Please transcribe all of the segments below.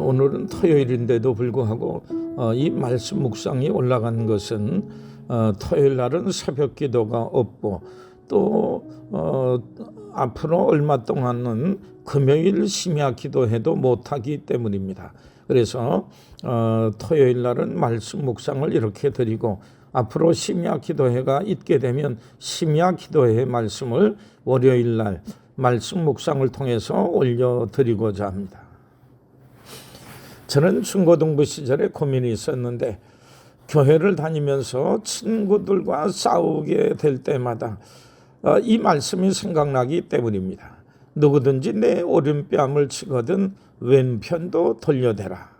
오늘은 토요일인데도 불구하고 어, 이 말씀 묵상이 올라간 것은 어, 토요일 날은 새벽 기도가 없고 또 어, 앞으로 얼마 동안은 금요일 심야 기도해도 못하기 때문입니다. 그래서 어, 토요일 날은 말씀 묵상을 이렇게 드리고 앞으로 심야 기도회가 있게 되면 심야 기도회 말씀을 월요일 날 말씀 묵상을 통해서 올려드리고자 합니다. 저는 중고등부 시절에 고민이 있었는데 교회를 다니면서 친구들과 싸우게 될 때마다 어, 이 말씀이 생각나기 때문입니다. 누구든지 내 오른뺨을 치거든 왼편도 돌려대라.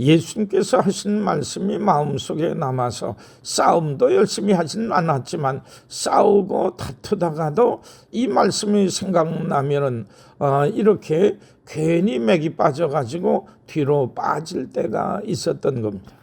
예수님께서 하신 말씀이 마음속에 남아서 싸움도 열심히 하진 않았지만 싸우고 다투다가도 이 말씀이 생각나면은 어, 이렇게 괜히 맥이 빠져가지고 뒤로 빠질 때가 있었던 겁니다.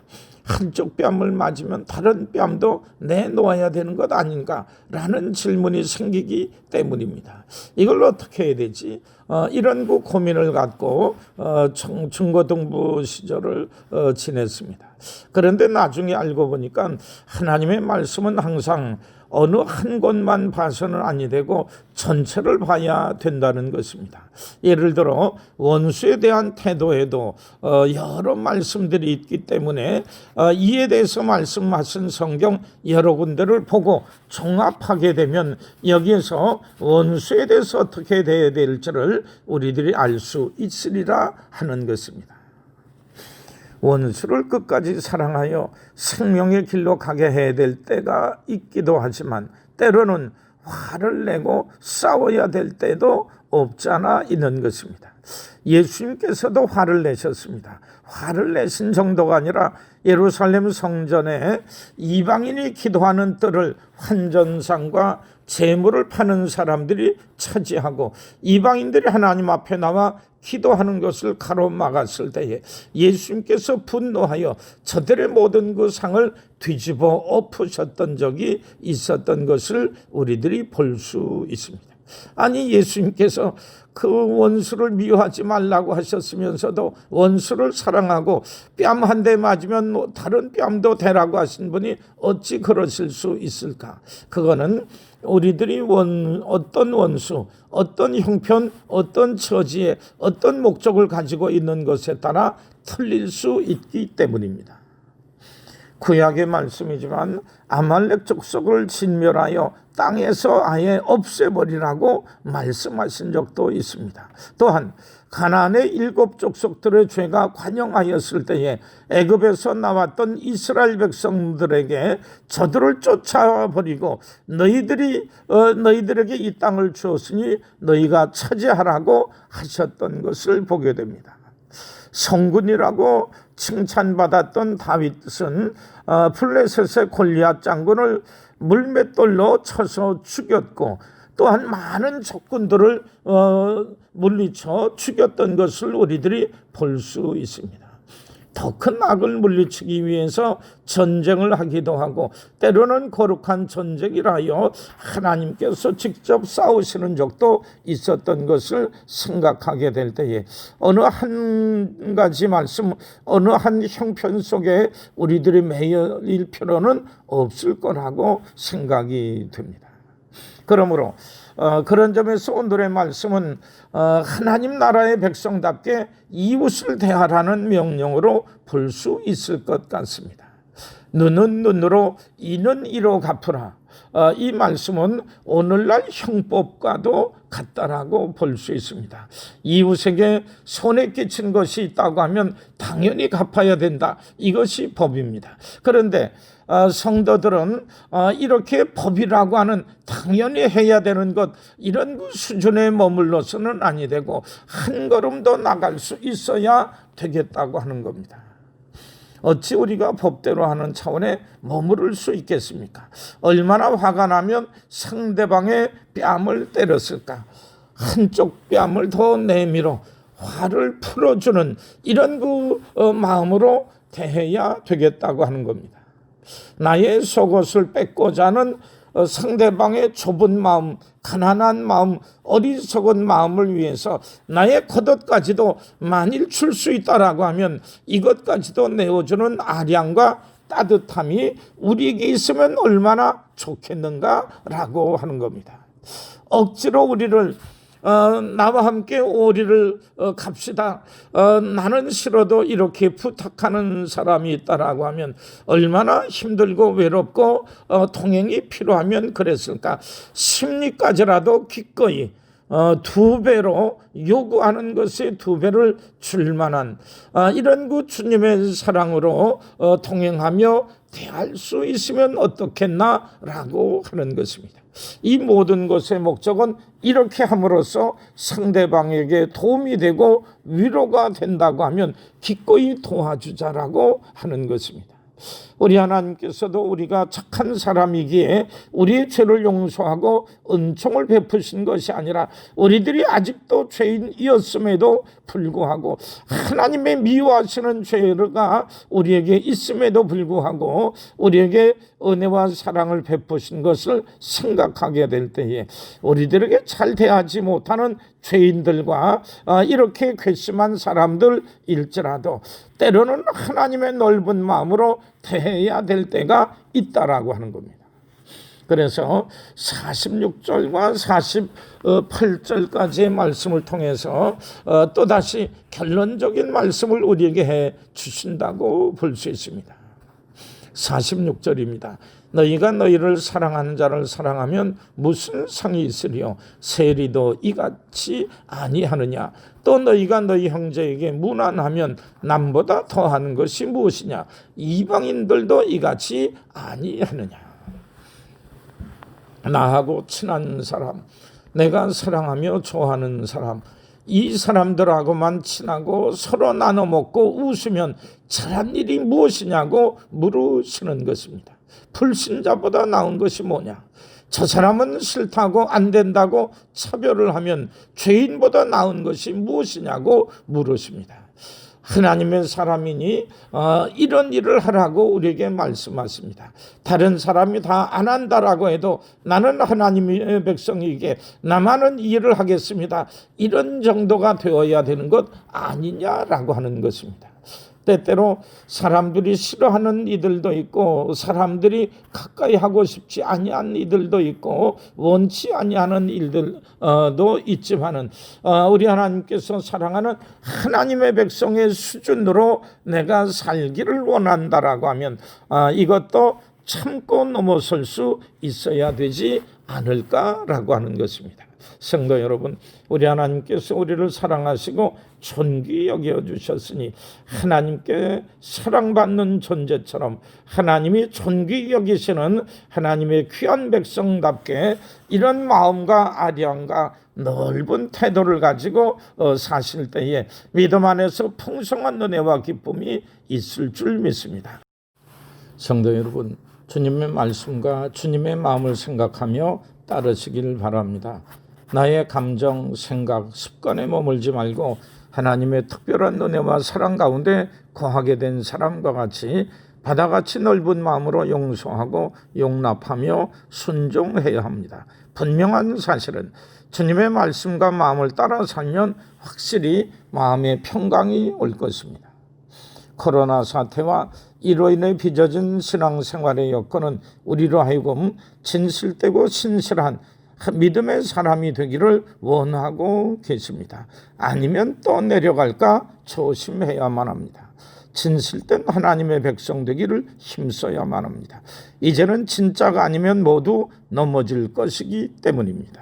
한쪽 뺨을 맞으면 다른 뺨도 내놓아야 되는 것 아닌가라는 질문이 생기기 때문입니다. 이걸 어떻게 해야 되지? 어, 이런 그 고민을 갖고 어, 중, 중고등부 시절을 어, 지냈습니다. 그런데 나중에 알고 보니까 하나님의 말씀은 항상 어느 한 곳만 봐서는 아니 되고 전체를 봐야 된다는 것입니다. 예를 들어 원수에 대한 태도에도 어, 여러 말씀들이 있기 때문에 어, 이에 대해서 말씀하신 성경 여러 군데를 보고 종합하게 되면 여기에서 원수에 대해서 어떻게 돼야 될지를 우리들이 알 수 있으리라 하는 것입니다. 원수를 끝까지 사랑하여 생명의 길로 가게 해야 될 때가 있기도 하지만 때로는 화를 내고 싸워야 될 때도 없잖아 있는 것입니다. 예수님께서도 화를 내셨습니다. 화를 내신 정도가 아니라 예루살렘 성전에 이방인이 기도하는 뜰을 환전상과 재물을 파는 사람들이 차지하고 이방인들이 하나님 앞에 나와 기도하는 것을 가로막았을 때에 예수님께서 분노하여 저들의 모든 그 상을 뒤집어 엎으셨던 적이 있었던 것을 우리들이 볼 수 있습니다. 아니 예수님께서 그 원수를 미워하지 말라고 하셨으면서도 원수를 사랑하고 뺨 한 대 맞으면 다른 뺨도 대라고 하신 분이 어찌 그러실 수 있을까? 그거는 우리들이 원, 어떤 원수, 어떤 형편, 어떤 처지에 어떤 목적을 가지고 있는 것에 따라 틀릴 수 있기 때문입니다. 구약의 말씀이지만 아말렉 족속을 진멸하여 땅에서 아예 없애버리라고 말씀하신 적도 있습니다. 또한 가나안의 일곱 족속들의 죄가 관영하였을 때에 애굽에서 나왔던 이스라엘 백성들에게 저들을 쫓아 버리고 너희들이 어, 너희들에게 이 땅을 주었으니 너희가 차지하라고 하셨던 것을 보게 됩니다. 성군이라고 칭찬받았던 다윗은 어, 플레셋의 골리앗 장군을 물맷돌로 쳐서 죽였고 또한 많은 적군들을 어, 물리쳐 죽였던 것을 우리들이 볼 수 있습니다. 더 큰 악을 물리치기 위해서 전쟁을 하기도 하고 때로는 거룩한 전쟁이라 하여 하나님께서 직접 싸우시는 적도 있었던 것을 생각하게 될 때에 어느 한 가지 말씀 어느 한 형편 속에 우리들이 매일 필요는 없을 거라고 생각이 됩니다. 그러므로 어, 그런 점에서 오늘의 말씀은 어, 하나님 나라의 백성답게 이웃을 대하라는 명령으로 볼 수 있을 것 같습니다. 눈은 눈으로 이는 이로 갚으라. 어, 이 말씀은 오늘날 형법과도 같다라고 볼 수 있습니다. 이웃에게 손에 끼친 것이 있다고 하면 당연히 갚아야 된다. 이것이 법입니다. 그런데 어, 성도들은 어, 이렇게 법이라고 하는 당연히 해야 되는 것 이런 그 수준에 머물러서는 아니 되고 한 걸음 더 나갈 수 있어야 되겠다고 하는 겁니다. 어찌 우리가 법대로 하는 차원에 머무를 수 있겠습니까? 얼마나 화가 나면 상대방의 뺨을 때렸을까? 한쪽 뺨을 더 내밀어 화를 풀어주는 이런 그 어, 마음으로 대해야 되겠다고 하는 겁니다. 나의 속옷을 뺏고자 어, 상대방의 좁은 마음, 가난한 마음, 어리석은 마음을 위해서 나의 겉옷까지도 만일 줄수 있다라고 하면 이것까지도 내어주는 아량과 따뜻함이 우리에게 있으면 얼마나 좋겠는가라고 하는 겁니다. 억지로 우리를 어, 나와 함께 오리를 어, 갑시다. 어, 나는 싫어도 이렇게 부탁하는 사람이 있다라고 하면 얼마나 힘들고 외롭고 어, 동행이 필요하면 그랬을까. 심리까지라도 기꺼이 어, 두 배로 요구하는 것에 두 배를 줄 만한 아, 이런 그 주님의 사랑으로 어, 동행하며 대할 수 있으면 어떻겠나라고 하는 것입니다. 이 모든 것의 목적은 이렇게 함으로써 상대방에게 도움이 되고 위로가 된다고 하면 기꺼이 도와주자라고 하는 것입니다. 우리 하나님께서도 우리가 착한 사람이기에 우리의 죄를 용서하고 은총을 베푸신 것이 아니라 우리들이 아직도 죄인이었음에도 불구하고 하나님의 미워하시는 죄가 우리에게 있음에도 불구하고 우리에게 은혜와 사랑을 베푸신 것을 생각하게 될 때에 우리들에게 잘 대하지 못하는 죄인들과 아, 이렇게 괘씸한 사람들일지라도 때로는 하나님의 넓은 마음으로 대해야 될 때가 있다라고 하는 겁니다. 그래서 46절과 48절까지의 말씀을 통해서 어, 또다시 결론적인 말씀을 우리에게 해 주신다고 볼 수 있습니다. 46절입니다. 너희가 너희를 사랑하는 자를 사랑하면 무슨 상이 있으리요? 세리도 이같이 아니하느냐? 또 너희가 너희 형제에게 무난하면 남보다 더하는 것이 무엇이냐? 이방인들도 이같이 아니하느냐? 나하고 친한 사람 내가 사랑하며 좋아하는 사람 이 사람들하고만 친하고 서로 나눠 먹고 웃으면 잘한 일이 무엇이냐고 물으시는 것입니다. 불신자보다 나은 것이 뭐냐? 저 사람은 싫다고 안 된다고 차별을 하면 죄인보다 나은 것이 무엇이냐고 물으십니다. 하나님의 사람이니 어, 이런 일을 하라고 우리에게 말씀하십니다. 다른 사람이 다 안 한다라고 해도 나는 하나님의 백성에게 나만은 이 일을 하겠습니다. 이런 정도가 되어야 되는 것 아니냐라고 하는 것입니다. 때때로 사람들이 싫어하는 이들도 있고 사람들이 가까이 하고 싶지 아니한 이들도 있고 원치 아니하는 일들도 있지만은 어, 우리 하나님께서 사랑하는 하나님의 백성의 수준으로 내가 살기를 원한다라고 하면 어, 이것도 참고 넘어설 수 있어야 되지 않을까라고 하는 것입니다. 성도 여러분, 우리 하나님께서 우리를 사랑하시고 존귀 여겨 주셨으니 하나님께 사랑받는 존재처럼 하나님이 존귀 여기시는 하나님의 귀한 백성답게 이런 마음과 아량과 넓은 태도를 가지고 어, 사실 때에 믿음 안에서 풍성한 은혜와 기쁨이 있을 줄 믿습니다. 성도 여러분, 주님의 말씀과 주님의 마음을 생각하며 따르시길 바랍니다. 나의 감정, 생각, 습관에 머물지 말고 하나님의 특별한 은혜와 사랑 가운데 거하게 된 사람과 같이 바다같이 넓은 마음으로 용서하고 용납하며 순종해야 합니다. 분명한 사실은 주님의 말씀과 마음을 따라 살면 확실히 마음의 평강이 올 것입니다. 코로나 사태와 이로 인해 빚어진 신앙생활의 여건은 우리로 하여금 진실되고 신실한 믿음의 사람이 되기를 원하고 계십니다. 아니면 또 내려갈까 조심해야만 합니다. 진실된 하나님의 백성 되기를 힘써야만 합니다. 이제는 진짜가 아니면 모두 넘어질 것이기 때문입니다.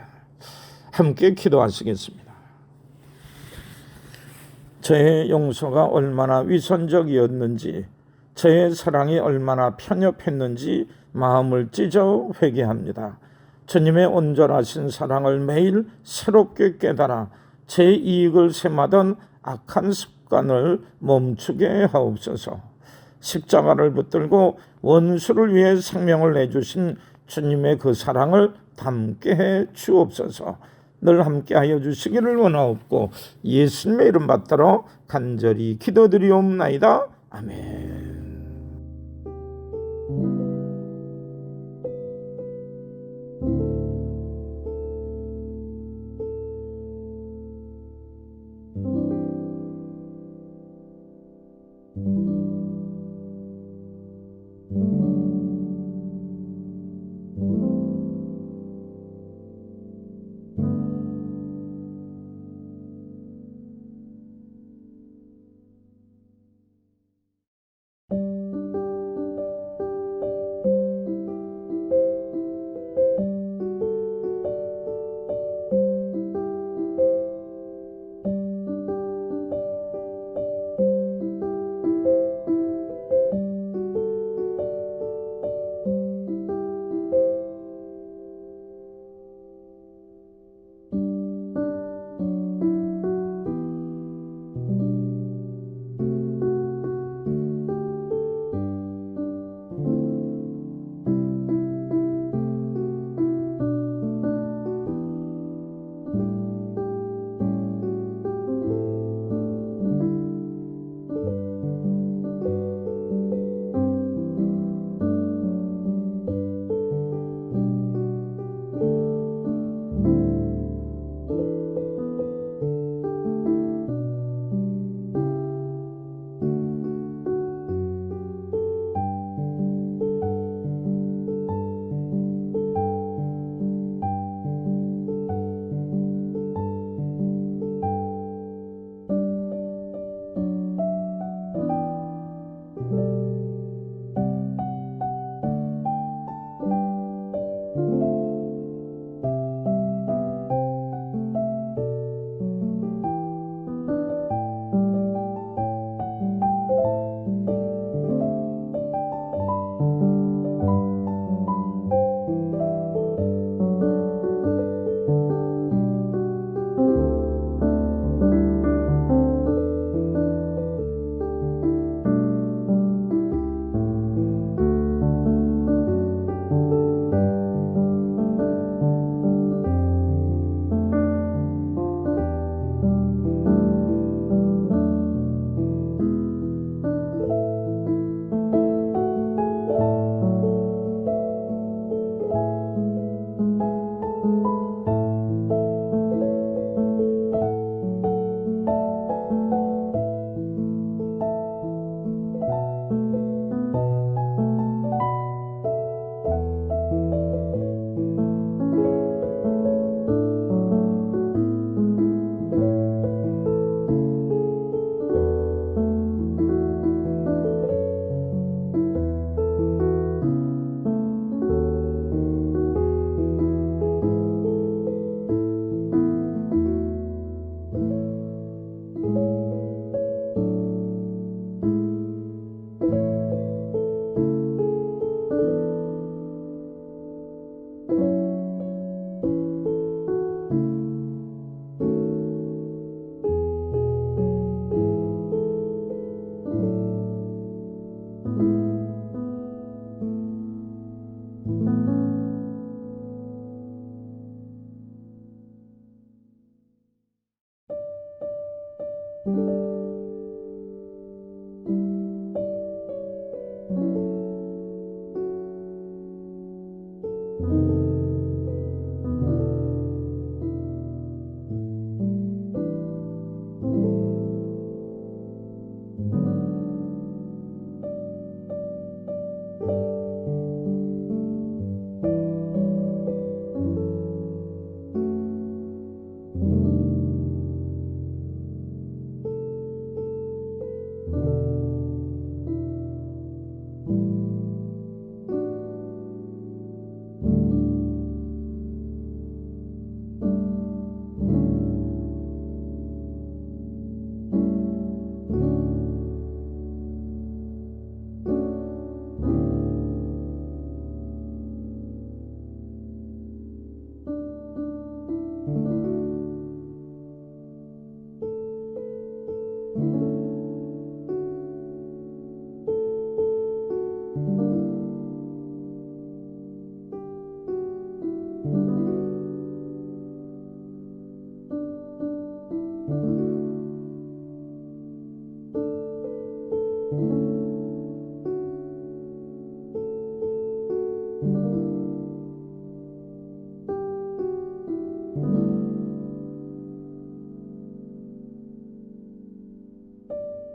함께 기도하시겠습니다. 저의 용서가 얼마나 위선적이었는지, 저의 사랑이 얼마나 편협했는지 마음을 찢어 회개합니다. 주님의 온전하신 사랑을 매일 새롭게 깨달아 제 이익을 sem하던 악한 습관을 멈추게 하옵소서. 십자가를 붙들고 원수를 위해 생명을 내주신 주님의 그 사랑을 담게 해 주옵소서. 늘 함께하여 주시기를 원하옵고 예수님의 이름 받들어 간절히 기도드리옵나이다. 아멘.